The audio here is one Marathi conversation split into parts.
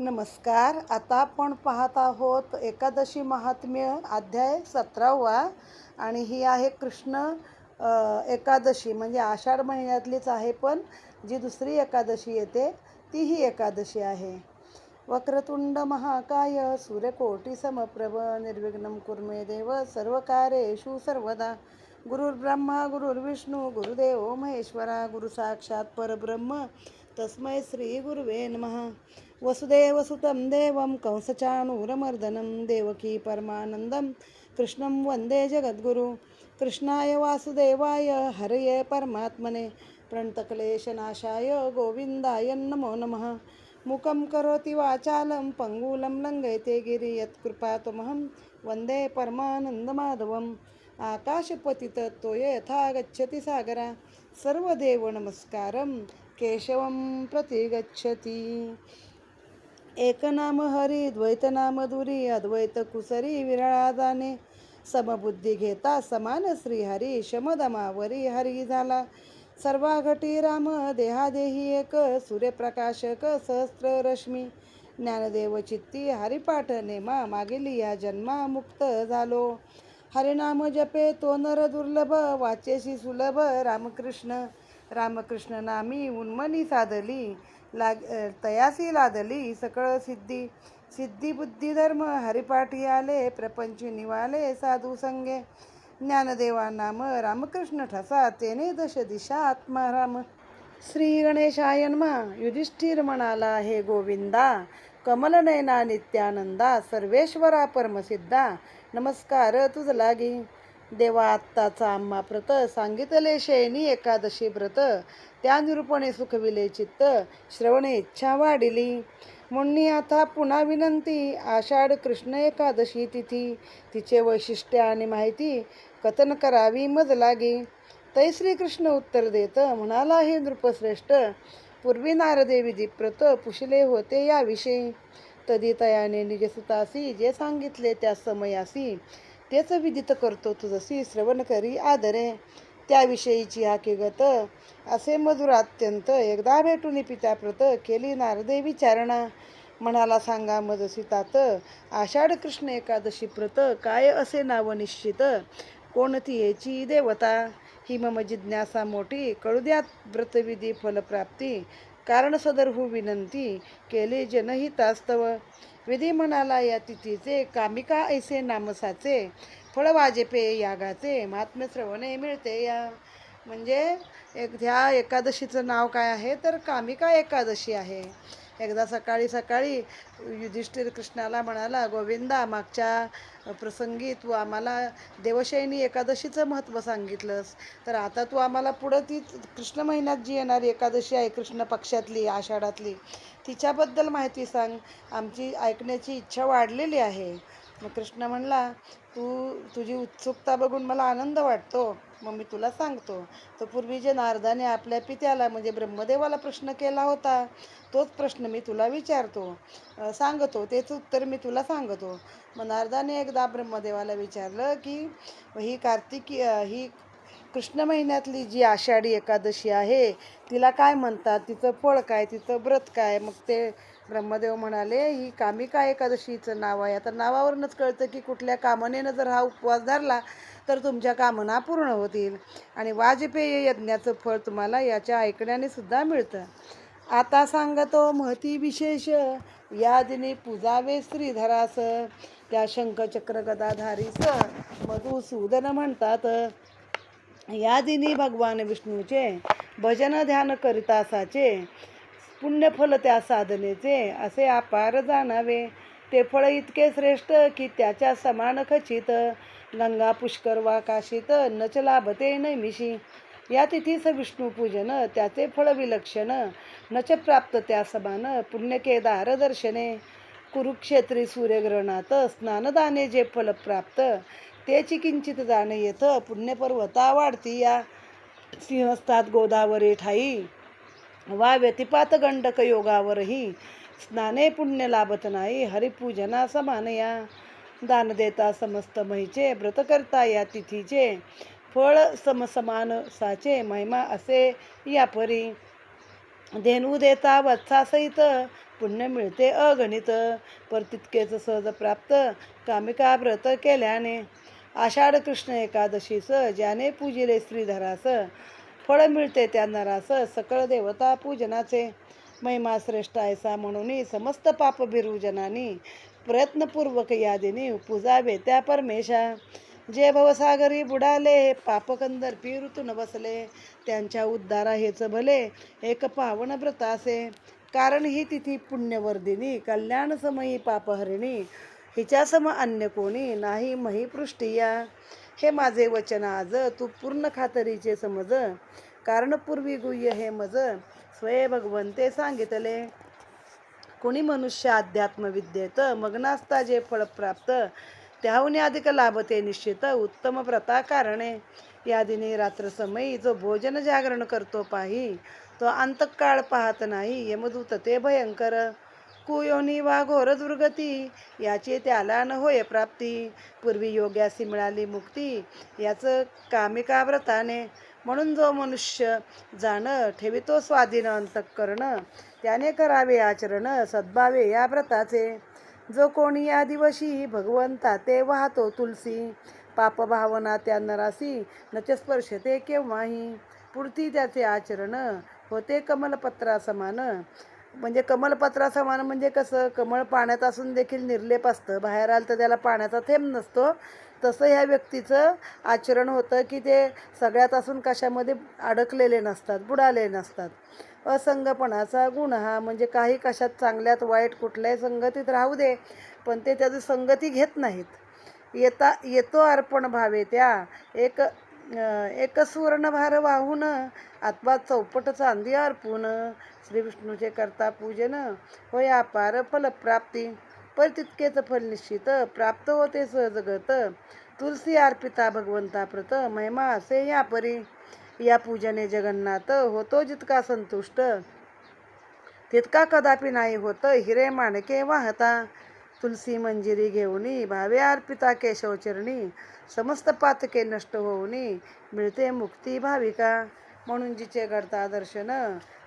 नमस्कार. आता आपण पाहत आहोत एकादशी महात्म्य अध्याय सतरावा आणि ही आहे कृष्ण एकादशी. म्हणजे आषाढ महिन्यातलीच आहे पण जी दुसरी एकादशी येते ती ही एकादशी आहे. वक्रतुंड महाकाय सूर्यकोटी समप्रभ निर्विघ्नं कुर्मे देव सर्वकार्येषु सर्वदा. गुरुर्ब्रह्मा गुरुर्विष्णू गुरुदेव महेश्वरा गुरु साक्षात परब्रह्म. तस्मै श्री गुरुवे नमः. वसुदेवसुतं देवं कंसचाणूरमर्दनं देवकी परमानन्दं कृष्णं वन्दे जगद्गुरु। कृष्णाय वासुदेवाय हरये परमात्मने। प्रणतक्लेशनाशाय गोविन्दाय नमो नमः। मुखं करोति वाचालं पङ्गुलं लङ्घयते गिरि यत्कृपातुमहं वन्दे परमानन्दमाधवम्। आकाशपतितत्वय यथा गच्छति सागरा। सर्वदेवनमस्कारं केशवं प्रति गच्छति। एकनाम हरी द्वैतनाम दुरी अद्वैत कुसरी विरळादाने समबुद्धी घेता समान श्री हरी शमदमावरी हरी झाला. सर्वाघटी राम देहादेही एक सूर्यप्रकाशक सहस्त्र रश्मी ज्ञानदेव चित्ती हरिपाठ नेमा मागील या जन्मा मुक्त झालो. हरिनाम जपे तो नर दुर्लभ वाचेशी सुलभ रामकृष्ण. रामकृष्ण नामी उन्मनी साधली. लाग तयासी लादली सकळ सिद्धी. सिद्धी बुद्धी धर्म हरिपाठी आले प्रपंच निवाले साधू संगे. ज्ञानदेवा नाम रामकृष्ण ठसा तेने दश दिशा आत्माराम. श्री गणेशायन्मा युधिष्ठिर म्हणाला हे गोविंदा कमलनयना नित्यानंदा सर्वेश्वरा परमसिद्धा नमस्कार तुझ लागी. देवा आत्ताचा आम्हा प्रत सांगितले शयनी एकादशी व्रत. त्या निरूपणे सुखविले चित्त श्रवणे इच्छा वाढिली. म्हणून आता पुन्हा विनंती आषाढ कृष्ण एकादशी तिथी. तिचे वैशिष्ट्य आणि माहिती कथन करावी मज लागी. तै श्रीकृष्ण उत्तर देत म्हणाला हे नृपश्रेष्ठ पूर्वी नारदे विधिप्रत पुशले होते याविषयी. तदी तयाने निजसुतासी जे सांगितले त्या समयासी. तेच विदित करतो तुझसी श्रवण करी आदरे. त्याविषयीची हकीकत असे मधुर अत्यंत. एकदा भेटून पित्याप्रत केली नारदे विचारणा म्हणाला सांगा मदसितात आषाढ कृष्ण एकादशी प्रत. काय असे नाव निश्चित? कोणती याची देवता? ही मम जिज्ञासा मोठी. कळू द्यात व्रतविधी फलप्राप्ती. कारण सदर हु विनंती. केले जनहितास्तव. विधी म्हणाला या तिथीचे कामिका ऐसे नामसाचे फळ वाजेपे यागाचे महात्म्य श्रवणे मिळते या. म्हणजे एक ह्या एकादशीचं नाव काय आहे? तर कामिका एकादशी आहे. एकदा सकाळी सकाळी युधिष्ठिर कृष्णाला म्हणाला गोविंदा मागच्या प्रसंगी तू आम्हाला देवशयनी एकादशीचं महत्त्व सांगितलंस. तर आता तू आम्हाला पुढं ती कृष्ण महिन्यात जी येणारी एकादशी आहे कृष्ण पक्षातली आषाढातली तिच्याबद्दल माहिती सांग. आमची ऐकण्याची इच्छा वाढलेली आहे. मग कृष्ण म्हणला तू तुझी उत्सुकता बघून मला आनंद वाटतो. मग मी तुला सांगतो. तर पूर्वी जे नारदाने आपल्या पित्याला म्हणजे ब्रह्मदेवाला प्रश्न केला होता तोच प्रश्न मी तुला विचारतो. सांगतो तेच उत्तर मी तुला सांगतो. मग नारदाने एकदा ब्रह्मदेवाला विचारलं की ही कार्तिकी ही कृष्ण महिन्यातली जी आषाढी एकादशी आहे तिला काय म्हणतात? तिचं फळ काय? तिचं व्रत काय? मग ते ब्रह्मदेव म्हणाले ही कामिका एकादशीचं नाव आहे. आता नावावरूनच कळतं की कुठल्या कामनेनं जर हा उपवास धरला तर तुमच्या कामना पूर्ण होतील. आणि वाजपेय यज्ञाचं फळ तुम्हाला याच्या ऐकण्याने सुद्धा मिळतं. आता सांगतो महती विशेष. या दिनी पूजावे श्रीधरास. त्या शंखचक्र गदाधारीस मधुसूदन म्हणतात या दिनी भगवान विष्णूचे भजन ध्यान करितासाचे पुण्यफल त्या साधनेचे असे अपार जाणावे. ते फळ इतके श्रेष्ठ की त्याच्या समान खचित. गंगा पुष्कर वा काशीत नच लाभते नैमिषी. या तिथीस विष्णूपूजन त्याचे फळ विलक्षण. नच प्राप्त त्या समान पुण्यकेदार दर्शने. कुरुक्षेत्री सूर्यग्रहणात स्नानदाने जे फल प्राप्त तेची किंचित जाणे येत. पुण्यपर्वता वाढती या सिंहस्तात गोदावरी ठाई. वा व्यतिपात गंडक योगावरही. स्नाने पुण्य लाभत नाही हरिपूजना समान या दान देता समस्त महिचे व्रत करता या तिथीचे. फळ समसमान साचे महिमा असे या परी धेनू देता वत्सासहित पुण्य मिळते अगणित. पर तितकेच सहज प्राप्त कामिका व्रत केल्याने. आषाढ कृष्ण एकादशीस ज्याने पूजिले श्रीधरास. फळ मिळते त्या नरास सकळ देवता पूजनाचे. महिमा श्रेष्ठ ऐसा म्हणून समस्त पाप बिरुजनानी प्रयत्नपूर्वक यादिनी पूजावे त्या परमेशा. जे भवसागरी बुडाले पापकंदर ऋतून बसले त्यांच्या उद्धारा हेच भले एक पावन व्रत असे कारण ही तिथी पुण्यवर्धिनी कल्याण समयी पापहरिणी. हिच्यासम अन्य कोणी नाही मही पृष्टिया हे माझे वचन आज तू पूर्ण खातरीचे समज. कारण पूर्वी गुह्य हे मज स्वय भगवंते सांगितले. कोणी मनुष्य अध्यात्मविद्येत मग्नास्ता जे फळ प्राप्त त्याहून अधिक लाभते निश्चित उत्तम प्रथा कारणे. या दिनी रात्रसमयी जो भोजन जागरण करतो पाही तो अंतकाळ पाहत नाही यमदूत ते भयंकर. कुयोनी वा घोर दुर्गती याचे त्याला न होय प्राप्ती. पूर्वी योग्यासी मिळाली मुक्ती याचं कामिका व्रताने म्हणून जो मनुष्य जाणं ठेवितो स्वाधीन करणं त्याने करावे आचरण सद्भावे या व्रताचे. जो कोणी या दिवशी भगवंता ते वाहतो तुलसी पापभावना त्या नरासी नच स्पर्शते केव्हाही. पुरती त्याचे आचरण होते कमलपत्रा समान म्हणजे कमलपत्रासमान म्हणजे कसं कमळ पाण्यात असून देखील निर्लेप असतं. बाहेर आलं तर त्याला पाण्याचा थेंब नसतो. तसं ह्या व्यक्तीचं आचरण होतं की ते सगळ्यात असून कशामध्ये अडकलेले नसतात बुडाले नसतात. असंगपणाचा गुण हा म्हणजे काही कशात चांगल्यात वाईट कुठल्याही संगतीत राहू दे पण ते त्याची संगती घेत नाहीत. येता येतो अर्पण भावे त्या. एक एक सुवर्णभार वाहून आत्मा चौपट चांदी अर्पून. श्री विष्णूचे करता पूजन होय अपार फलप्राप्ती. पर तितकेच फल निश्चित प्राप्त होते सहजगत तुलसी अर्पिता भगवंता प्रत महिमा असे या परी या पूजने जगन्नाथ होतो जितका संतुष्ट. तितका कदापि नाही होत हिरे माणके वाहता. तुलसी मंजिरी घेऊनी भावे अर्पिता केशवचरणी. समस्त पातके नष्ट होऊनी मिळते मुक्ती भाविका. म्हणून जिचे घडता दर्शन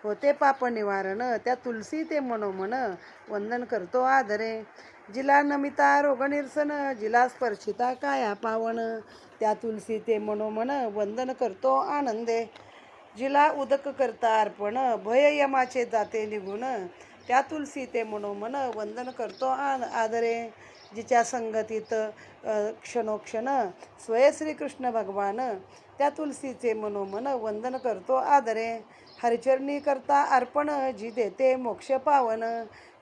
होते पाप निवारण त्या तुलसी ते मनोमन वंदन करतो आदरे. जिला नमिता रोगनिरसन जिला स्पर्शिता काया पावन त्या तुलसी ते मनोमन वंदन करतो आनंदे. जिला उदक करता अर्पण भय यमाचे जाते निघून त्या तुलसी ते मनोमन वंदन करतो आन आदरे. जिच्या संगतीत क्षणोक्षण स्वय श्रीकृष्ण भगवान त्या तुलसीचे मनोमन वंदन करतो आदरे. हरिचरणी करता अर्पण जी देते मोक्ष पावन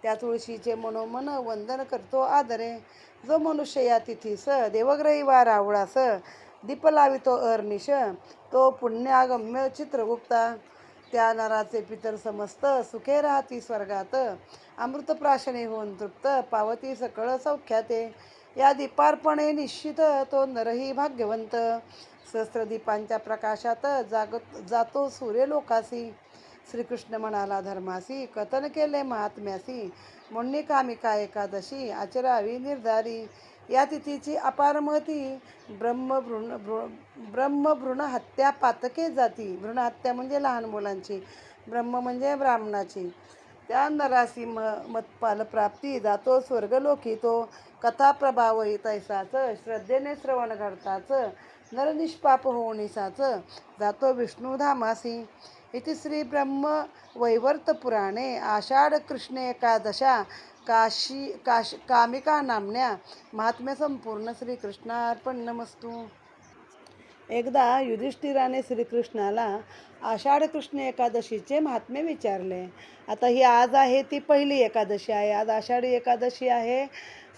त्या तुळशीचे मनोमन वंदन करतो आदरे. जो मनुष्य या तिथीस देवग्रही वा रावळास दीप लावितो अर्निश तो पुण्यागम्य चित्रगुप्ता. त्या नराचे पितर समस्त सुखे राहती स्वर्गात. अमृतप्राशने होऊन तृप्त पावती सकळ सौख्याते. या दीपार्पणे निश्चित तो नरही भाग्यवंत. सहस्त्रदीपांच्या प्रकाशात जागत जातो सूर्यलोकासी श्रीकृष्ण म्हणाला धर्मासी कथन केले महात्म्यासी. म्हणणे कामिका एकादशी आचरावी निर्धारी. या तिथीची अपार महती. ब्रह्मभ्रूण भ्रू ब्रह्मभ्रूण हत्या पातके जाती. भ्रूण हत्या म्हणजे लहान मुलांची ब्रह्म म्हणजे ब्राह्मणाची. त्या नरासी म मतपाल प्राप्ती जातो स्वर्गलोकी तो. कथा प्रभाव तैसाच श्रद्धेने श्रवण घडताच. नरनिष्पाप होणीसाच जातो विष्णुधामासी इति श्री ब्रह्म वैवर्त आषाढ कृष्ण एकादशा काशी काश कामिका नामन्या महात्म्य संपूर्ण श्रीकृष्णार्पण एकदा युधिष्ठिराने श्रीकृष्णाला आषाढ कृष्ण एकादशीचे महात्म्य विचारले. आता ही आज आहे ती पहिली एकादशी आहे. आज आषाढी एकादशी आहे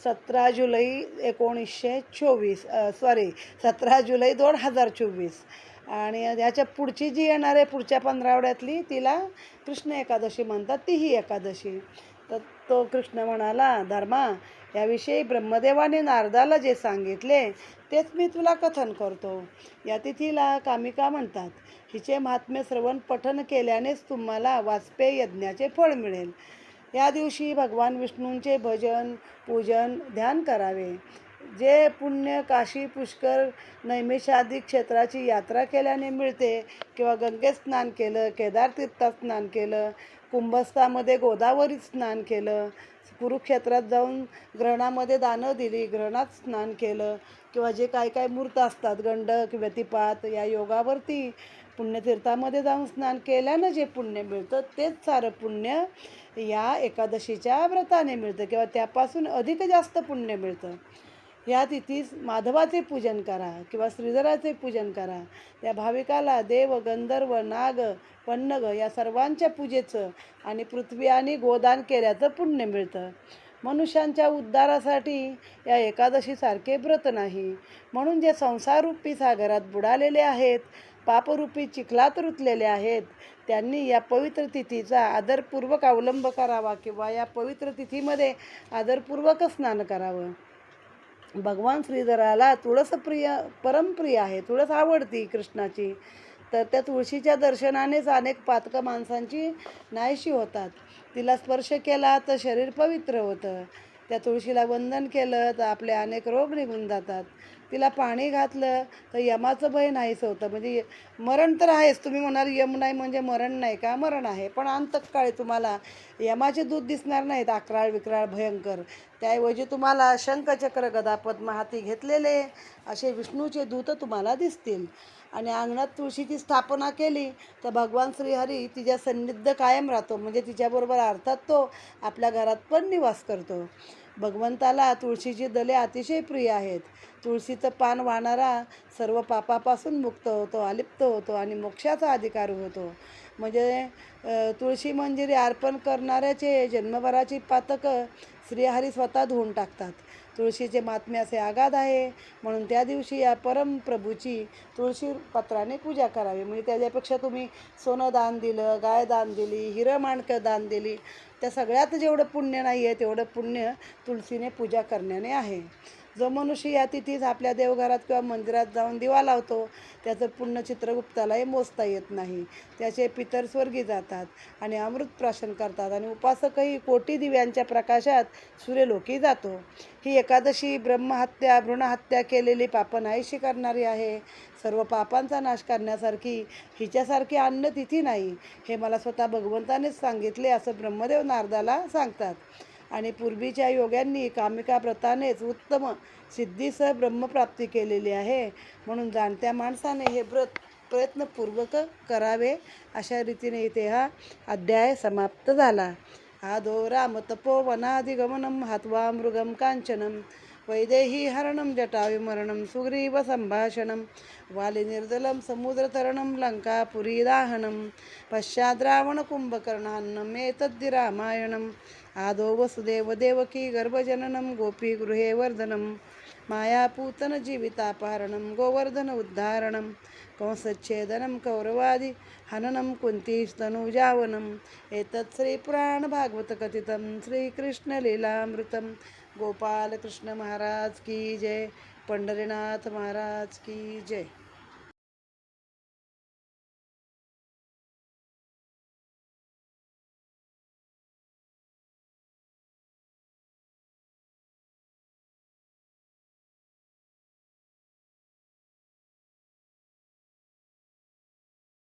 सतरा जुलै एकोणीसशे चोवीस सॉरी सतरा जुलै दोन हजार चोवीस. आणि ह्याच्या पुढची जी येणार आहे पुढच्या पंधरावड्यातली तिला कृष्ण एकादशी म्हणतात ती ही एकादशी. तर तो कृष्ण म्हणाला धर्मा याविषयी ब्रह्मदेवाने नारदाला जे सांगितले तेच मी तुला कथन करतो. या तिथीला कामिका म्हणतात हिचे महात्म्य श्रवण पठन केल्यानेच तुम्हाला वाजपेय यज्ञाचे फळ मिळेल. या दिवशी भगवान विष्णूंचे भजन पूजन ध्यान करावे. जे पुण्य काशी पुष्कर नैमिषादी क्षेत्राची यात्रा केल्याने मिळते किंवा गंगेत स्नान केलं केदार तीर्थात स्नान केलं कुंभस्थामध्ये गोदावरीत स्नान केलं कुरुक्षेत्रात जाऊन ग्रहणामध्ये दानं दिली ग्रहणात स्नान केलं किंवा जे काय काय मूर्त असतात गंडक व्यतिपात या योगावरती पुण्यतीर्थामध्ये जाऊन स्नान केल्यानं जे पुण्य मिळतं तेच सारं पुण्य या एकादशीच्या व्रताने मिळतं किंवा त्यापासून अधिक जास्त पुण्य मिळतं. या तिथीस माधवाचे पूजन करा किंवा श्रीधराचे पूजन करा. या भाविकाला देव गंधर्व नाग पन्नग या सर्वांच्या पूजेचं आणि पृथ्वी आणि गोदान केल्याचं पुण्य मिळतं. मनुष्यांच्या उद्धारासाठी या एकादशीसारखे व्रत नाही. म्हणून जे संसाररूपी सागरात बुडालेले आहेत पापरूपी चिखलात रुतलेले आहेत त्यांनी या पवित्र तिथीचा आदरपूर्वक अवलंब करावा किंवा या पवित्र तिथीमध्ये आदरपूर्वक स्नान करावं. भगवान श्रीधराला तुळसप्रिय परमप्रिय आहे तुळस आवडती कृष्णाची. तर त्या तुळशीच्या दर्शनानेच अनेक पातकं माणसांची नाहीशी होतात. तिला स्पर्श केला तर शरीर पवित्र होतं. त्या तुळशीला वंदन केलं तर आपले अनेक रोग निघून जातात. तिला पाणी घातलं तर यमाचं भय नाहीच होतं. म्हणजे मरण तर आहेच. तुम्ही म्हणाल यम नाही म्हणजे मरण नाही का? मरण आहे. पण अंतकाळी तुम्हाला यमाचे दूध दिसणार नाहीत. अकराळ विक्राळ भयंकर. त्याऐवजी तुम्हाला शंखचक्र गदापद्म हाती घेतलेले. असे विष्णूचे दूत तुम्हाला दिसतील. आणि अंगणात तुळशीची स्थापना केली तर भगवान श्रीहरी तिच्या सन्निध कायम राहतो. म्हणजे तिच्याबरोबर अर्थात तो आपल्या घरात पण निवास करतो. भगवंताला तुळशीची दले अतिशय प्रिय आहेत. तुळशीचं पान वाहणारा सर्व पापापासून मुक्त होतो अलिप्त होतो आणि मोक्षाचा अधिकार होतो. म्हणजे तुळशी मंजिरी अर्पण करणाऱ्याचे जन्मभराची पातकं श्रीहरी स्वतः धुवून टाकतात. तुळशीचे महात्म्य असे आगाध आहे. म्हणून त्या दिवशी या परमप्रभूची तुळशी पत्राने पूजा करावी. म्हणजे त्याच्यापेक्षा तुम्ही सोनं दान दिलं गाय दान दिली हिरं माणकं दान दिली त्या सगळ्यात जेवढं पुण्य नाही आहे तेवढं पुण्य तुळशीने पूजा करण्याने आहे. जो मनुष्य या तिथीच आपल्या देवघरात किंवा मंदिरात जाऊन दिवा लावतो त्याचं पुण्य चित्रगुप्तालाही मोजता येत नाही. त्याचे पितर स्वर्गी जातात आणि अमृत प्राशन करतात आणि उपासकही कोटी दिव्यांच्या प्रकाशात सूर्यलोकी जातो. ही एकादशी ब्रह्महत्या भ्रूणहत्या केलेली पापनाहीशी करणारी आहे. सर्व पापांचा नाश करण्यासारखी हिच्यासारखी अन्न तिथी नाही हे मला स्वतः भगवंतानेच सांगितले असं ब्रह्मदेव नारदाला सांगतात. आणि पूर्वीच्या योग्यांनी कामिका व्रतानेच उत्तम सिद्धीसह ब्रह्मप्राप्ती केलेली आहे. म्हणून जाणत्या माणसाने हे व्रत प्रयत्नपूर्वक करावे अशा रीतीने इथे हा अध्याय समाप्त झाला. आदो राम तपोवनादिगमनं हत्वा मृगं कांचनं वैदेही हरणं जटाविमरणं सुग्रीव सम्भाषणं वालिनिर्जलं समुद्रतरणं लङ्कापुरीदाहनं पश्चाद्रावणकुम्भकर्णान्नमेतद्दि रामायणं आदो वसुदेव देवकी गर्भजननं गोपीगृहे वर्धनं। मायापूतनजीवितापहरणं गोवर्धन उद्धारणं। कंसच्छेदनं कौरवादि हननं कुन्तीस्तनूजावनम् एतत् श्रीपुराणभागवतकथितं श्रीकृष्णलीलामृतं। गोपालकृष्णमहाराज की जय पंढरीनाथ महाराज की जय।